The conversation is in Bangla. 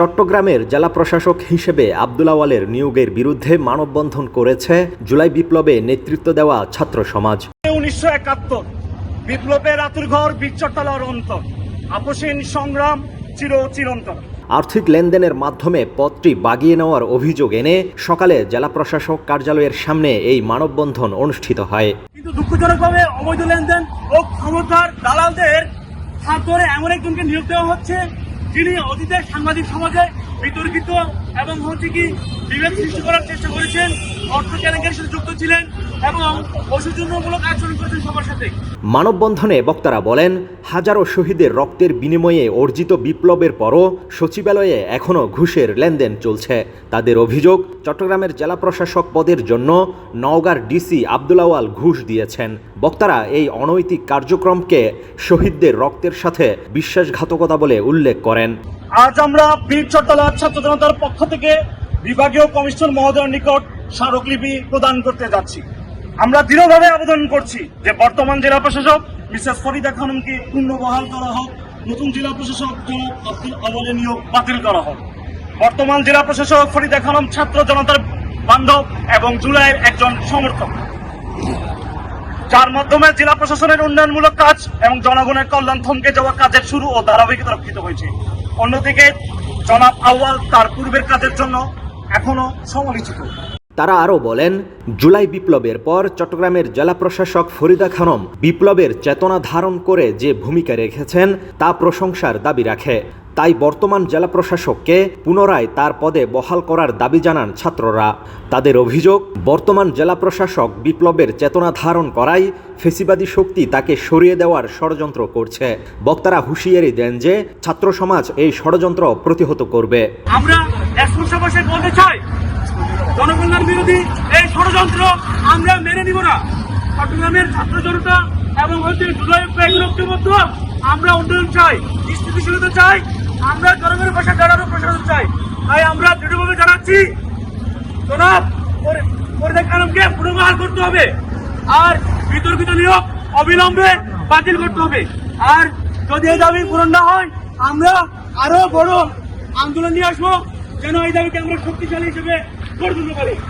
চট্টগ্রামের জেলা প্রশাসক হিসেবে আব্দুল আওয়ালের নিয়োগের বিরুদ্ধে মানববন্ধন করেছে জুলাই বিপ্লবে নেতৃত্ব দেওয়া ছাত্র সমাজ। উনিশশো একাত্তর বিপ্লবের আতুরঘর বিচ্ছরতলার অন্তর। আপসীন সংগ্রাম চির চিরন্তন। আর্থিক লেনদেনের মাধ্যমে পদটি বাগিয়ে নেওয়ার অভিযোগ এনে সকালে জেলা প্রশাসক কার্যালয়ের সামনে এই মানববন্ধন অনুষ্ঠিত হয়। কিন্তু দুঃখজনকভাবে অবৈধ লেনদেন ও ক্ষমতার দালালদের হাত ধরে এমন একজনকে নিয়োগ দেওয়া হচ্ছে যিনি অতীতে সাংবাদিক সমাজে বিতর্কিত এবং হচ্ছে কি বিভেদ সৃষ্টি করার চেষ্টা করেছেন, অর্থ কেলেঙ্কারির সাথে ছিলেন এবং অসৌজন্যমূলক আচরণ করেছেন সবার সাথে। মানববন্ধনে বক্তারা বলেন হাজারো শহীদের রক্তের বিনিময়ে অর্জিত বিপ্লবের পরও সচিবালয়ে এখনও ঘুষের লেনদেন চলছে। তাদের অভিযোগ চট্টগ্রামের জেলা প্রশাসক পদের জন্য নওগাঁর ডিসি আব্দুল আওয়াল ঘুষ দিয়েছেন। বক্তারা এই অনৈতিক কার্যক্রমকে শহীদদের রক্তের সাথে বিশ্বাসঘাতকতা বলে উল্লেখ করেন। আজ আমরা বীর চট্টলা ছাত্র জনতার পক্ষ থেকে বিভাগীয় কমিশনার মহোদয়ের নিকট স্মারকলিপি প্রদান করতে যাচ্ছি। আমরা দৃঢ়ভাবে আবেদন করছি যে বর্তমান জেলা প্রশাসক মিসেস ফরিদা খানমকে পুনর্বহাল করা হোক, নতুন জেলা প্রশাসক জনাব আব্দুল আওয়ালের নিয়োগ বাতিল করা হোক। বর্তমান জেলা প্রশাসক ফরিদা খানম ছাত্র জনতার বান্ধব এবং জুলাইয়ের একজন সমর্থক। যার মাধ্যমে জেলা প্রশাসনের উন্নয়নমূলক কাজ এবং জনগণের কল্যাণ থমকে যাওয়া কাজের শুরু ও ধারাবাহিকতা রক্ষিত হয়েছে। অন্যদিকে জনাব আউয়াল তার পূর্বের কাজের জন্য এখনও সমালোচিত। তারা আরও বলেন, জুলাই বিপ্লবের পর চট্টগ্রামের জেলা প্রশাসক ফরিদা খানম বিপ্লবের চেতনা ধারণ করে যে ভূমিকা রেখেছেন, তা প্রশংসার দাবি রাখে। তাই বর্তমান জেলা প্রশাসককে পুনরায় তার পদে বহাল করার দাবি জানান ছাত্ররা। তাদের অভিযোগ, বর্তমান জেলা প্রশাসক বিপ্লবের চেতনা ধারণ করায় ফেসিবাদী শক্তি তাকে সরিয়ে দেওয়ার ষড়যন্ত্র করছে। বক্তারা হুঁশিয়ারি দেন যে ছাত্র সমাজ এই ষড়যন্ত্র প্রতিহত করবে। আমরা জনকল্যাণ বিরোধী এই ষড়যন্ত্র আমরা মেনে নিব না। চট্টগ্রামের ছাত্র জনতা এবং হচ্ছে জুলাই ঐক্যবদ্ধ। আমরা উন্নয়ন চাই, স্থিতিশীলতা চাই, আমরা জনগণের পাশে দাঁড়ানোর প্রশাসন চাই। তাই আমরা দৃঢ়ভাবে জানাচ্ছি, জনাব পরিদা কালামকে পুনর্বহাল করতে হবে আর বিতর্কিত নিয়োগ অবিলম্বে বাতিল করতে হবে। আর যদি এই দাবি পূরণ না হয়, আমরা আরও বড় আন্দোলন নিয়ে আসব। যেন এই দাবিকে আমরা শক্তিশালী হিসেবে Córdoba,